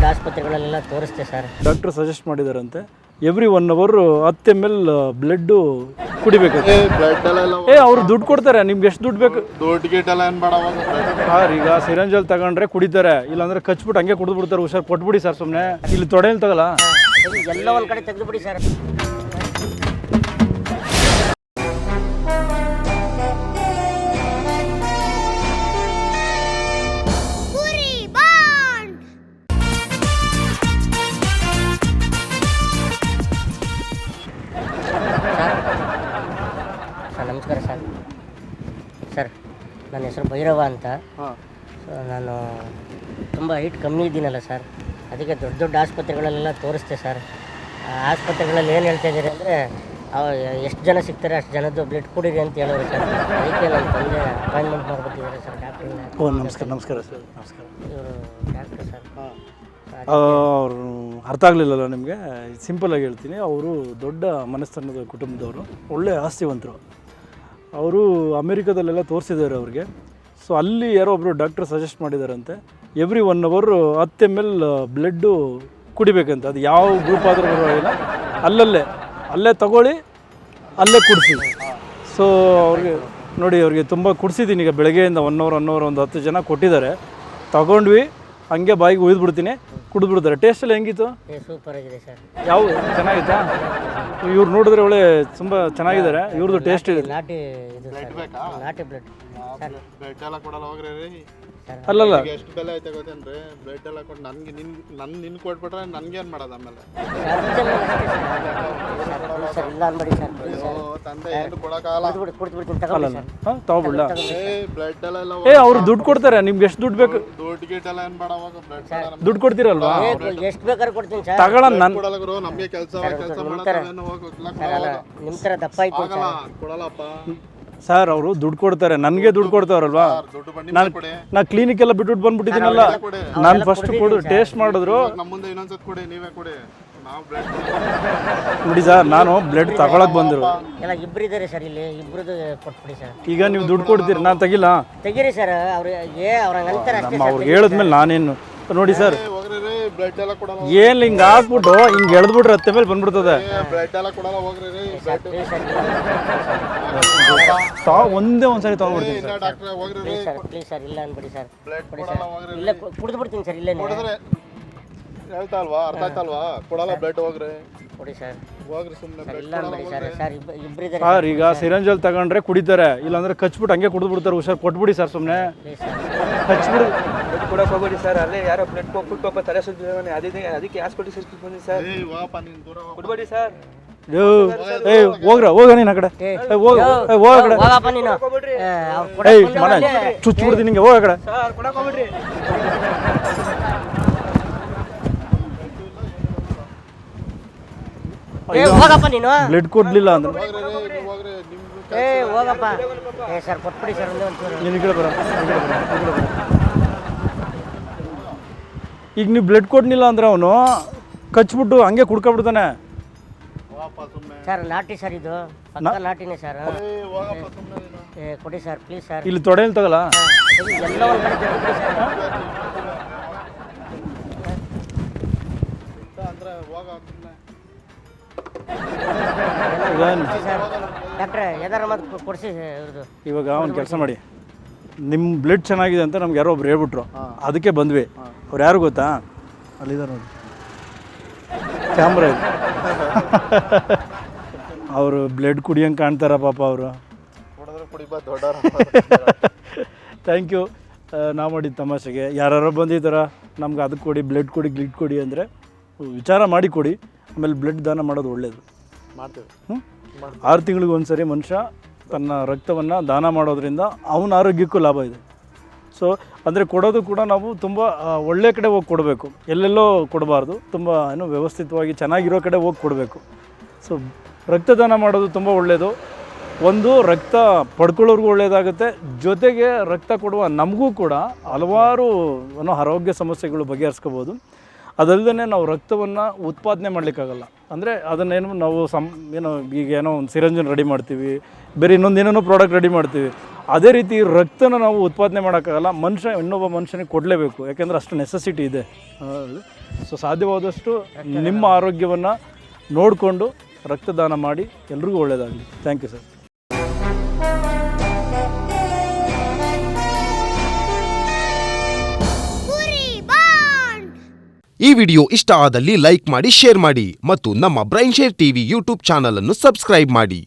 ದೊಡ್ಡ ಆಸ್ಪತ್ರೆಗಳಲ್ಲೆಲ್ಲ ತೋರಿಸ್ತೆ ಸರ್. ಡಾಕ್ಟರ್ ಸಜೆಸ್ಟ್ ಮಾಡಿದಾರಂತೆ. ಎವ್ರಿ ಒನ್ ಅವರ್ ಹತ್ತು ಎಂ ಎಲ್ ಬ್ಲಡ್ಡು ಕುಡಿಬೇಕು. ಬ್ಲಡ್ ಕುಡಿಬೇಕು ಏ ಅವ್ರು. ದುಡ್ಡು ಕೊಡ್ತಾರೆ ನಿಮ್ಗೆ ಎಷ್ಟು ದುಡ್ಡು ಬೇಕು? ದುಡ್ಡು ಗಿಟ್ ಎಲ್ಲ ಏನ್ ಬೇಡ ಸರ್ ಈಗ ಸಿರಂಜಲ್ ತಗೊಂಡ್ರೆ ಕುಡಿತಾರೆ ಇಲ್ಲಾಂದ್ರೆ ಕಚ್ಬಿಟ್ಟು ಹಂಗೆ ಕುಡಿದ್ಬಿಡ್ತಾರೆ ಹುಷಾರ್ ಕೊಟ್ಬಿಡಿ ಸರ್ ಸುಮ್ಮನೆ ಇಲ್ಲಿ ತೊಡೆಯಲ್ಲಿ ತಗಲ್ಲ. ಎಲ್ಲ ಒಂದು ಕಡೆ ತೆಗೆದುಬಿಡಿ ಸರ್. ಸರ್ ನನ್ನ ಹೆಸರು ಭೈರವ ಅಂತ. ಸೊ ನಾನು ತುಂಬ ಹೈಟ್ ಕಮ್ಮಿ ಇದ್ದೀನಲ್ಲ ಸರ್. ಅದಕ್ಕೆ ದೊಡ್ಡ ದೊಡ್ಡ ಆಸ್ಪತ್ರೆಗಳಲ್ಲೆಲ್ಲ ತೋರಿಸ್ತೆ ಸರ್. ಆ ಆಸ್ಪತ್ರೆಗಳಲ್ಲಿ ಏನು ಹೇಳ್ತಾ ಇದ್ದಾರೆ ಅಂದರೆ ಎಷ್ಟು ಜನ ಸಿಗ್ತಾರೆ ಅಷ್ಟು ಜನದ್ದು ಬ್ಲಡ್ ಕೊಡಿರಿ ಅಂತ ಹೇಳೋರು ಸರ್. ಅದಕ್ಕೆ ನನ್ನ ತಂದೆ ಅಪಾಯಿಂಟ್ಮೆಂಟ್ ಮಾಡ್ಕೊತಿದ್ದಾರೆ ಸರ್ ಡಾಕ್ಟ್ರಿಂದ ಓ ನಮಸ್ಕಾರ ನಮಸ್ಕಾರ ಸರ್. ನಮಸ್ಕಾರ. ಇವರು ಡಾಕ್ಟ್ರು ಸರ್. ಅವರು ಅರ್ಥ ಆಗಲಿಲ್ಲಲ್ಲ ನಿಮಗೆ? ಸಿಂಪಲಾಗಿ ಹೇಳ್ತೀನಿ. ಅವರು ದೊಡ್ಡ ಮನಸ್ಸನ್ನದ ಕುಟುಂಬದವರು ಒಳ್ಳೆ ಆಸ್ತಿವಂತರು. ಅವರು ಅಮೇರಿಕಾದಲ್ಲೆಲ್ಲ ತೋರಿಸಿದ್ದಾರೆ ಅವ್ರಿಗೆ. ಸೊ ಅಲ್ಲಿ ಯಾರೋ ಒಬ್ಬರು ಡಾಕ್ಟರ್ ಸಜೆಸ್ಟ್ ಮಾಡಿದಾರಂತೆ. ಎವ್ರಿ ಒನ್ ಅವರು ಹತ್ತು ಎಂ ಎಲ್ ಬ್ಲಡ್ಡು ಕುಡಿಬೇಕಂತ. ಅದು ಯಾವ ಗ್ರೂಪ್ ಆದರೂ ಪರವಾಗಿಲ್ಲ. ಅಲ್ಲಲ್ಲೇ, ಅಲ್ಲೇ ತಗೊಳ್ಳಿ, ಅಲ್ಲೇ ಕುಡಿಸಿ. ಸೊ ಅವ್ರಿಗೆ ನೋಡಿ, ಅವ್ರಿಗೆ ತುಂಬ ಕುಡಿಸಿದ್ದೀನಿ. ಈಗ ಬೆಳಗ್ಗೆಯಿಂದ ಒನ್ ಅವರ್ ಒನ್ ಅವರ್ ಒಂದು ಹತ್ತು ಜನ ಕೊಟ್ಟಿದ್ದಾರೆ. ತಗೊಂಡ್ವಿ, ಹಂಗೆ ಬಾಯಿಗೆ ಉಯ್ದು ಬಿಡ್ತೀನಿ ಕುಡಿದು ಬಿಡ್ತಾರೆ ಟೇಸ್ಟ್ ಎಲ್ಲ ಹೆಂಗಿತ್ತು? ಸೂಪರ್ ಆಗಿದೆ ಸರ್. ಯಾವ ಚೆನ್ನಾಗಿತ್ತಾ? ಇವ್ರು ನೋಡಿದ್ರೆ ಒಳ್ಳೆ ತುಂಬ ಚೆನ್ನಾಗಿದ್ದಾರೆ. ಇವ್ರದ್ದು ಟೇಸ್ಟ್ ಇದೆ. ನಾಟಿ ಇದು ಸರ್. ನಾಟಿ ಬ್ಲಡ್ ಸರ್. ಎಲ್ಲ ಕೊಡಲ್ಲ ಹೋಗ್ರಿ ರೀ. ಅಲ್ಲಲ್ಲ ಈಗ ಎಷ್ಟು ಬೆಲೆ ಐತೆ ಗೊತ್ತೇನ್ರಿ ಬ್ಲಡ್ ಎಲ್ಲ ಕೊಟ್ಟು ನನ್ಗೆ ನಿನ್ ನನ್ ನಿನ್ ಕೊಟ್ಬಿಟ್ರೆ ನನ್ಗೇನ್ ಮಾಡೋದು ಆಮೇಲೆ? ಇಲ್ಲ ಅನ್ಬೇಡಿ ಸರ್. ತಗೊಬಿಡ್ಲ ಏ ಅವ್ರು ದುಡ್ಡು ಕೊಡ್ತಾರೆ ನಿಮ್ಗೆ ಎಷ್ಟು ದುಡ್ಡು ಬೇಕು? ದುಡ್ಡು ಕೊಡ್ತೀರಲ್ವಾ? ಎಷ್ಟು ಬೇಕಾದ್ರೆ ಕೊಡ್ತೀನಿ ಸರ್. ತಗೊಳ ಗುರು ನಮ್ಗೆ ಕೆಲಸ ಕೆಲಸ ಸರ್ ನಿಮ್ಮ ಥರ ದಪ್ಪ ಐತೆ ಸರ್. ಅವರು ದುಡ್ಡು ಕೊಡ್ತಾರೆ ನನಗೆ ದುಡ್ಡು ಕೊಡ್ತಾರಲ್ವಾ? ದುಡ್ಡು ಬನ್ನಿ ನಾನು ಕೊಡಿ. ನಾ ಕ್ಲಿನಿಕ್ ಎಲ್ಲ ಬಿಟ್ಬಿಟ್ಟು ಬಂದ್ಬಿಟ್ಟಿದ್ದೀನಲ್ಲ ನಾನು ಫಸ್ಟ್ ಕೊಡು ಟೇಸ್ಟ್ ಮಾಡಿದ್ರು. ನೋಡಿ ಸರ್ ನಾನು ಬ್ಲಡ್ ತಗೊಳಕ್ ಬಂದರು ಎಲ್ಲ ಇಬ್ರು ಇದ್ದಾರೆ ಸರ್ ಇಲ್ಲಿ ಇಬ್ರದ್ದು ಕೊಟ್ಬಿಡಿ ಸರ್. ಈಗ ನೀವು ದುಡ್ಡು ಕೊಡ್ತೀರಿ ನಾನು ತೆಗಿಲ್ಲ? ತೆಗೀರಿ ಸರ್ ಅವ್ರು ಏ ಅವ್ರಂಗೆ ಅಂತಾರೆ ಅಷ್ಟೇ ನಮ್ಮ ಅವ್ರಿಗೆ ಹೇಳಿದ್ಮೇಲೆ ನಾನೇನು ನೋಡಿ ಸರ್ ಬ್ಲಡ್ ಎಲ್ಲ ಕೊಡಲ್ಲ. ಏನು ಹಿಂಗೆ ಹಾಕ್ಬಿಟ್ಟು ಹಿಂಗೆ ಎಳೆದ್ಬಿಟ್ರೆ ಹತ್ತೆ ಮೇಲೆ ಬಂದ್ಬಿಡ್ತದೆ. ಬ್ಲಡ್ ಎಲ್ಲ ಕೊಡಲ್ಲ ಹೋಗ್ರಿ ರೀ ಬ್ಲಡ್ ಸರ್ ತಾ ಒಂದೇ ಒಂದ್ಸರಿ ತಗೊಂಡ್ಬಿಡ್ತೀನಿ ಇಲ್ಲ ಡಾಕ್ಟ್ರೆ ಹೋಗ್ರಿ ರೀ ಸರ್ ಪ್ಲೀಸ್ ಸರ್ ಇಲ್ಲ ಅನ್ಬಿಡಿ ಸರ್. ಬ್ಲಡ್ ಕೊಡಿ ಕೊಡಲ್ಲ ಹೋಗ್ರಿ ಇಲ್ಲೇ ಕುಡಿದು ಬಿಡ್ತೀನಿ ಸರ್ ಇಲ್ಲೇ ಕೊಡಿದ್ರೆ ಹೇಳ್ತಾ ಅಲ್ವಾ? ಅರ್ಥ ಆಯ್ತಲ್ವಾ ಕೊಡಲ್ಲ ಬ್ಲಡ್ ಹೋಗ್ರಿ. ಕೊಡಿ ಸರ್. ಹೋಗ್ರಿ ಸುಮ್ಮನೆ ಸರ್ ಬ್ಲಡ್ ಇಲ್ಲ ಅನ್ಬೇಡಿ ಸರ್ ಸರ್ ಇಬ್ಬ ಇಬ್ರು ಸರ್ ಈಗ ಸಿರಂಜಲ್ ತಗೊಂಡ್ರೆ ಕುಡಿತಾರೆ ಇಲ್ಲಾಂದ್ರೆ ಕಚ್ಬಿಟ್ಟು ಹಂಗೆ ಕುಡಿದು ಬಿಡ್ತಾರೆ ಹುಷಾರು ಕೊಟ್ಬಿಡಿ ಸರ್ ಸುಮ್ಮನೆ ಪ್ಲೀಸ್ ಸರ್ ಕಚ್ಬಿಡು. ಬ್ಲಡ್ ಕೊಡಕ್ಕೆ ಹೋಗ್ಬೇಡಿ ಸರ್ ಅಲ್ಲೇ ಯಾರೋ ಬ್ಲಡ್ ಕೊಟ್ಬಿಟ್ಟು ಪಾಪ ತಲೆ ಸುದ್ದಿ ಅದಕ್ಕೆ ಅದಕ್ಕೆ ಹಾಸ್ಪಿಟಲ್ ಸೇರಿಸ್ಬಿಟ್ಟು ಸರ್. ಏಯ್ ವಾಪ ನೀನ್ ದೂರ ಹೋಗ್. ಕೊಡ್ಬೇಡಿ ಸರ್. ಏ ಹೋಗ್ರ. ಹೋಗ ನೀನು ಆ ಕಡೆ. ಏ, ಹೋಗು ಏ, ಹೋಗ ಆ ಕಡೆ. ಹೋಗಪ್ಪ ನೀನು. ಹೋಗ್ಬೇಡ್ರಿ ಏ, ಅವ್ರು ಏಯ್ ಕೊಡಕ್ಕೆ ಮನೆ ಬಂದವ್ರಲ್ಲೇ. ಚುಚ್ಬಿಡ್ತೀನಿ ನಿಂಗೆ ಹೋಗ ಆ ಕಡೆ. ಸರ್ ಕೊಡಕ್ಕೆ ಹೋಗ್ಬೇಡ್ರಿ ಏ ಹೋಗಪ್ಪ ನೀನು. ಬ್ಲಡ್ ಕೊಡ್ಲಿಲ್ಲ ಅಂದ್ರೆ. ಏ ಹೋಗಪ್ಪ. ಏ ಸರ್ ಕೊಟ್ಬಿಡಿ ಸರ್ ಒಂದೇ ಒಂಚೂರು. ನೀನು ಈ ಕಡೆ ಬರ ಈ ಕಡೆ ಬರ, ಈ ಕಡೆ ಬರ. ಈಗ ನೀವು ಬ್ಲಡ್ ಕೊಡ್ಲಿಲ್ಲ ಅಂದ್ರೆ ಅವನು ಕಚ್ಬಿಟ್ಟು ಹಂಗೆ ಕುಡ್ಕೊಬಿಡ್ತಾನೆ. ಸರ್ ನಾಟಿ ಸರ್ ಇದು. ಪಕ್ಕ ಲಾಟಿನೇ ಸರ್. ಏಯ್ ಹೋಗಪ್ಪ ಸುಮ್ಮನೆ ಏ ಕೊಡಿ ಸರ್ ಪ್ಲೀಸ್ ಸರ್. ಇಲ್ಲಿ ತೊಡೆಯಲ್ಲಿ ತಗಲ್ಲ? ಎಲ್ಲ ಒಂದು ಕಡೆ ತೆಗೆದುಬಿಡಿ ಸರ್. ಡಾಕ್ಟ್ರೆ ಯಾವ್ದಾರ ಮತ್ತೆ ಕೊಡಿಸಿ ಇವ್ರದ್ದು ಇವಾಗ ಒಂದು ಕೆಲಸ ಮಾಡಿ. ನಿಮ್ಮ ಬ್ಲಡ್ ಚೆನ್ನಾಗಿದೆ ಅಂತ ನಮ್ಗೆ ಯಾರೋ ಒಬ್ರು ಹೇಳ್ಬಿಟ್ರು. ಅದಕ್ಕೆ ಬಂದ್ವಿ. ಅವ್ರು ಯಾರು ಗೊತ್ತಾ? ಅಲ್ಲಿದ್ದಾರೆ ನೋಡಿ. ಕ್ಯಾಮ್ರಾ ಇದೆ. ಅವರು ಬ್ಲಡ್ ಕುಡಿಯಂಗೆ ಕಾಣ್ತಾರ ಪಾಪ ಅವರು. ಥ್ಯಾಂಕ್ ಯು ನಾ ಮಾಡಿದ ತಮಾಷೆಗೆ. ಯಾರು ಬಂದಿದ್ದಾರ ನಮ್ಗೆ ಅದಕ್ಕೆ ಕೊಡಿ ಬ್ಲಡ್ ಕೊಡಿ ಗ್ಲಿಡ್ ಕೊಡಿ ಅಂದರೆ ವಿಚಾರ ಮಾಡಿ ಕೊಡಿ. ಆಮೇಲೆ ಬ್ಲಡ್ ದಾನ ಮಾಡೋದು ಒಳ್ಳೆಯದು ಮಾಡ್ತೀವಿ. ಹ್ಞೂ ಆರು ತಿಂಗಳಿಗೆ ಒಂದು ಸರಿ ಮನುಷ್ಯ ತನ್ನ ರಕ್ತವನ್ನು ದಾನ ಮಾಡೋದ್ರಿಂದ ಅವನ ಆರೋಗ್ಯಕ್ಕೂ ಲಾಭ ಇದೆ. ಸೊ ಅಂದರೆ ಕೊಡೋದು ಕೂಡ ನಾವು ತುಂಬ ಒಳ್ಳೆ ಕಡೆ ಹೋಗಿ ಕೊಡಬೇಕು. ಎಲ್ಲೆಲ್ಲೋ ಕೊಡಬಾರ್ದು. ತುಂಬ ಏನು ವ್ಯವಸ್ಥಿತವಾಗಿ ಚೆನ್ನಾಗಿರೋ ಕಡೆ ಹೋಗಿ ಕೊಡಬೇಕು. ಸೊ ರಕ್ತದಾನ ಮಾಡೋದು ತುಂಬ ಒಳ್ಳೆಯದು ಒಂದು ರಕ್ತ ಪಡ್ಕೊಳ್ಳೋರ್ಗೂ ಒಳ್ಳೆಯದಾಗುತ್ತೆ ಜೊತೆಗೆ ರಕ್ತ ಕೊಡುವ ನಮಗೂ ಕೂಡ ಹಲವಾರು ಏನೋ ಆರೋಗ್ಯ ಸಮಸ್ಯೆಗಳು ಬಗೆಹರಿಸ್ಕೋಬೋದು. ಅದಲ್ಲದೆ ನಾವು ರಕ್ತವನ್ನು ಉತ್ಪಾದನೆ ಮಾಡಲಿಕ್ಕಾಗಲ್ಲ. ಅಂದರೆ ಅದನ್ನೇನು ನಾವು ಸಮ್ ಏನೋ ಈಗ ಏನೋ ಒಂದು ಸಿರಂಜನ್ ರೆಡಿ ಮಾಡ್ತೀವಿ ಬೇರೆ ಇನ್ನೊಂದು ಏನೇನೋ ಪ್ರಾಡಕ್ಟ್ ರೆಡಿ ಮಾಡ್ತೀವಿ. ಅದೇ ರೀತಿ ರಕ್ತನ ನಾವು ಉತ್ಪಾದನೆ ಮಾಡೋಕ್ಕಾಗಲ್ಲ ಮನುಷ್ಯ ಇನ್ನೊಬ್ಬ ಮನುಷ್ಯನಿಗೆ ಕೊಡಲೇಬೇಕು. ಯಾಕೆಂದರೆ ಅಷ್ಟು ನೆಸೆಸಿಟಿ ಇದೆ. ಸೊ ಸಾಧ್ಯವಾದಷ್ಟು ನಿಮ್ಮ ಆರೋಗ್ಯವನ್ನು ನೋಡಿಕೊಂಡು ರಕ್ತದಾನ ಮಾಡಿ ಎಲ್ರಿಗೂ ಒಳ್ಳೆಯದಾಗಲಿ ಥ್ಯಾಂಕ್ ಯು ಸರ್ ಈ ವಿಡಿಯೋ ಇಷ್ಟ ಆದಲ್ಲಿ ಲೈಕ್ ಮಾಡಿ, ಶೇರ್ ಮಾಡಿ ಮತ್ತು ನಮ್ಮ Brain Share TV YouTube channel ಅನ್ನು ಸಬ್ಸ್ಕ್ರೈಬ್ ಮಾಡಿ.